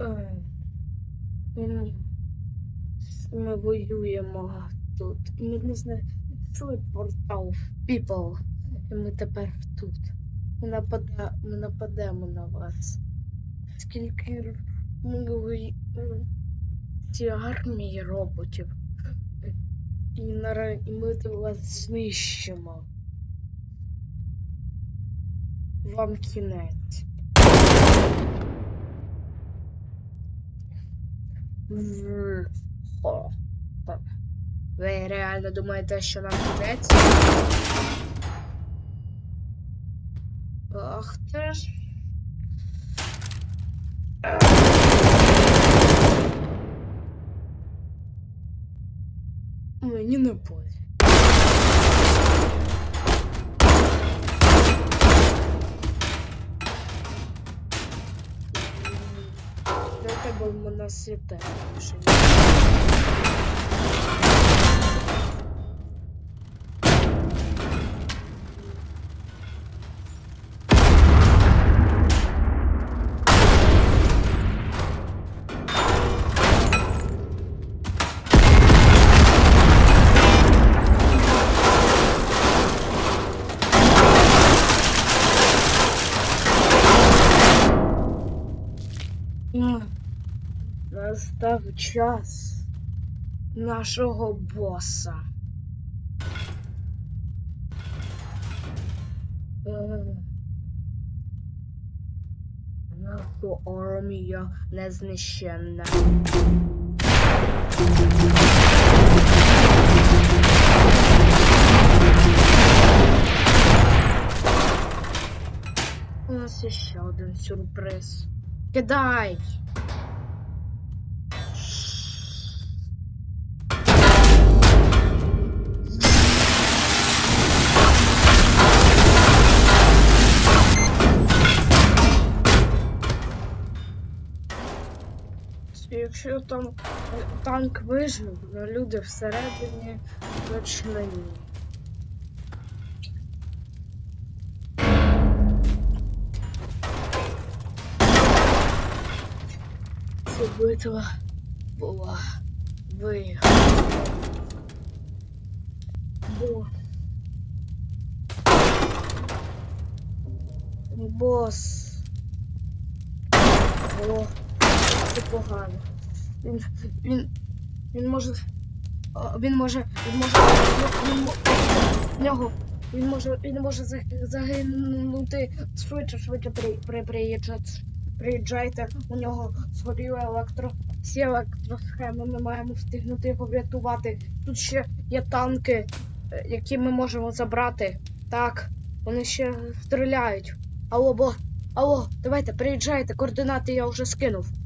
Е. Ми воюємо тут. Ми не знайшли портал People. І ми тепер тут. Ми, напада... ми нападемо на вас. Скільки ми ці армії роботів. І, нара... і ми вас знищимо. Вам кінець. В- О. Ви реально думаєте, що нам кінець? Ах ти ж. Мені не пофіг. Бо в Настав час нашого боса. Е, Наша армія незнищенна. У нас є ще один сюрприз. Кидай! Якщо там танк вижив, то люди всередині точно ні. Ця битва була виграна. Бо... Бос. О, це погано. Він, він, він може, він може, він може, він, в нього, він може, він може заг- загинути швидше, швидше при, при, приїжджайте, приїжджайте, у нього згоріли електро, всі електросхеми, ми маємо встигнути його врятувати. Тут ще є танки, е, які ми можемо забрати. Так, вони ще стріляють. Алло, бо, алло, давайте, приїжджайте, координати я вже скинув.